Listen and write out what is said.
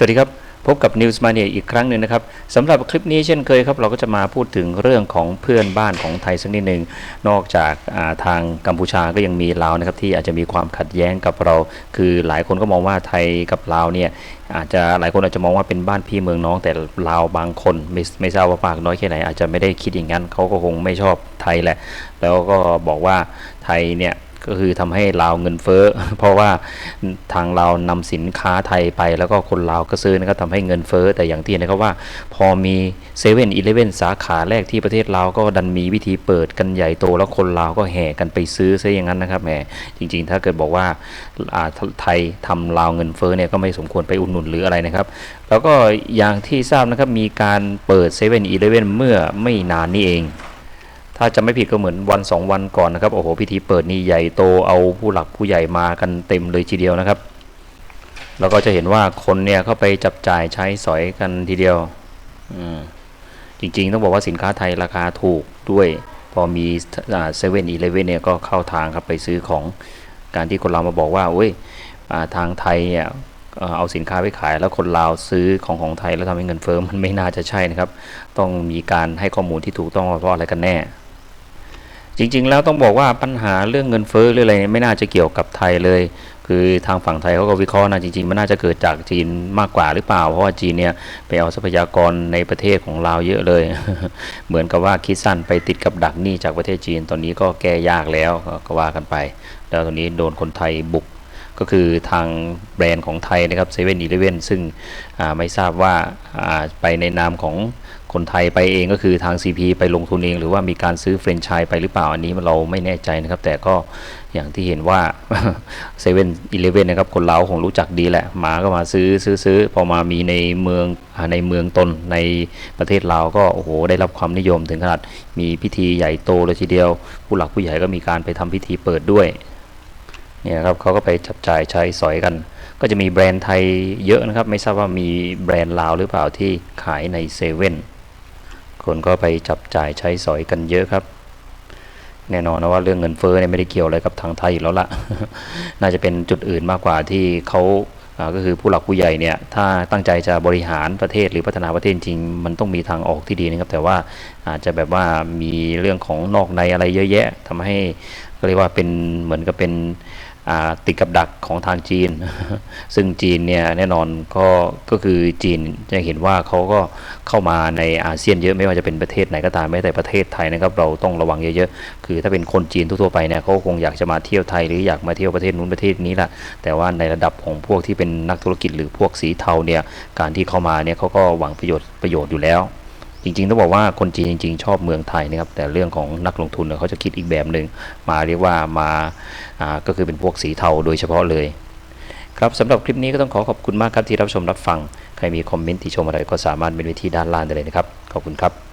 สวัสดีครับพบกับ News Mania อีกครั้งหนึ่งนะครับสำหรับคลิปนี้เช่นเคยครับ เราก็จะมาพูดถึงเรื่องของเพื่อนบ้านของไทยสักนิดหนึ่งนอกจากาทางกัมพูชาก็ยังมีลาวนะครับที่อาจจะมีความขัดแย้งกับเรา คือหลายคนก็มองว่าไทยกับลาวเนี่ยอาจจะหลายคนอาจจะมองว่าเป็นบ้านพี่เมืองน้อง แต่ลาวบางคนไม่ไม่ทราบว่าปากน้อยแค่ไหนอาจจะไม่ได้คิดอย่างนั้นเขาก็คงไม่ชอบไทยแหละ แล้วก็บอกว่าไทยเนี่ย ก็คือทำให้ลาวเงินเฟ้อ เพราะว่าทางเรานำสินค้าไทยไปแล้วก็คนลาวก็ซื้อนะครับทำให้เงินเฟ้อ แต่อย่างที่นะครับว่า พอมีเซเว่นอีเลฟเว่นสาขาแรกที่ประเทศลาวก็ดันมีวิธีเปิดกันใหญ่โต แล้วคนลาวก็แห่กันไปซื้อซะอย่างนั้นนะครับแหมจริงๆ ถ้าเกิดบอกว่าไทยทำลาวเงินเฟ้อเนี่ยก็ไม่สมควรไปอุดหนุนหรืออะไรนะครับ แล้วก็อย่างที่ทราบนะครับมีการเปิดเซเว่นอีเลฟเว่นเมื่อไม่นานนี้เอง ถ้าจะไม่ผิดก็เหมือนวันสองวันก่อนนะครับ โอ้โห พิธีเปิดนี่ใหญ่โตเอาผู้หลักผู้ใหญ่มากันเต็มเลยทีเดียวนะครับ แล้วก็จะเห็นว่าคนเนี่ยเข้าไปจับจ่ายใช้สอยกันทีเดียวอืมจริงๆ ต้องบอกว่าสินค้าไทยราคาถูกด้วย พอมีเซเว่นอีเลเว่นเนี่ยก็เข้าทางครับไปซื้อของการที่คนเรามาบอกว่าเว้ยทางไทยเนี่ยเอาสินค้าไปขายแล้วคนลาวซื้อของของไทยแล้วทำให้เงินเฟ้อมันไม่น่าจะใช่นะครับ ต้องมีการให้ข้อมูลที่ถูกต้องว่าเพราะอะไรกันแน่ จริง ๆ แล้วต้องบอกว่าปัญหาเรื่องเงินเฟ้อหรืออะไรไม่น่าจะเกี่ยวกับไทยเลย คือทางฝั่งไทยเขาก็วิเคราะห์นะจริงๆมันน่าจะเกิดจากจีนมากกว่าหรือเปล่า เพราะว่าจีนเนี่ยไปเอาทรัพยากรในประเทศของเราเยอะเลย เหมือนกับว่าคิดสั้นไปติดกับดักหนี้จากประเทศจีน ตอนนี้ก็แก้ยากแล้วก็ว่ากันไป แล้วตอนนี้โดนคนไทยบุก ก็คือทางแบรนด์ของไทยนะครับเซเว่นอีเลเว่นซึ่งไม่ทราบว่าาไปในนามของคนไทยไปเองก็คือทาง CP ไปลงทุนเอง หรือว่ามีการซื้อเฟรนไชส์ไปหรือเปล่าอันนี้เราไม่แน่ใจนะครับ แต่ก็อย่างที่เห็นว่าเซเว่นอีเลเว่นนะครับคนเราคงรู้จักดีแหละหมาก็มาซื้อซื้อซื้อพอมามีในเมืองในเมืองตนในประเทศเราวก็โอ้โหได้รับความนิยมถึงขนาดมีพิธีใหญ่โตเลยทีเดียว ผู้หลักผู้ใหญ่ก็มีการไปทำพิธีเปิดด้วย เนี่ยครับเขาก็ไปจับจ่ายใช้สอยกัน ก็จะมีแบรนด์ไทยเยอะนะครับ ไม่ทราบว่ามีแบรนด์ลาวหรือเปล่าที่ขายในเซเว่นคนก็ไปจับจ่ายใช้สอยกันเยอะครับ แน่นอนนะว่าเรื่องเงินเฟ้อเนี่ยไม่ได้เกี่ยวอะไรกับทางไทยอยู่แล้วละน่าจะเป็นจุดอื่นมากกว่าที่เขาก็คือผู้หลักผู้ใหญ่เนี่ยถ้าตั้งใจจะบริหารประเทศหรือพัฒนาประเทศจริง มันต้องมีทางออกที่ดีนะครับ แต่ว่าอาจจะแบบว่ามีเรื่องของนอกในอะไรเยอะแยะทำให้ก็เรียกว่าเป็นเหมือนกับเป็น ติดกับดักของทางจีน ซึ่งจีนเนี่ยแน่นอนก็ก็คือจีนจะเห็นว่าเขาก็เข้ามาในอาเซียนเยอะไม่ว่าจะเป็นประเทศไหนก็ตามแม้แต่ประเทศไทยนะครับเราต้องระวังเยอะๆคือถ้าเป็นคนจีนทั่วๆไปเนี่ยเขาคงอยากจะมาเที่ยวไทยหรืออยากมาเที่ยวประเทศนู้นประเทศนี้แหละแต่ว่าในระดับของพวกที่เป็นนักธุรกิจหรือพวกสีเทาเนี่ยการที่เข้ามาเนี่ยเขาก็หวังประโยชน์ประโยชน์อยู่แล้ว จริงๆต้องบอกว่าคนจีนจริง ๆ ชอบเมืองไทยนะครับแต่เรื่องของนักลงทุนเขาจะคิดอีกแบบหนึ่งมาเรียกว่ามาอ่าก็คือเป็นพวกสีเทาโดยเฉพาะเลยครับสำหรับคลิปนี้ก็ต้องขอขอบคุณมากครับที่รับชมรับฟัง ใครมีคอมเมนต์ที่ชมอะไรก็สามารถเป็นวิธีด้านล่างได้เลยนะครับ ขอบคุณครับ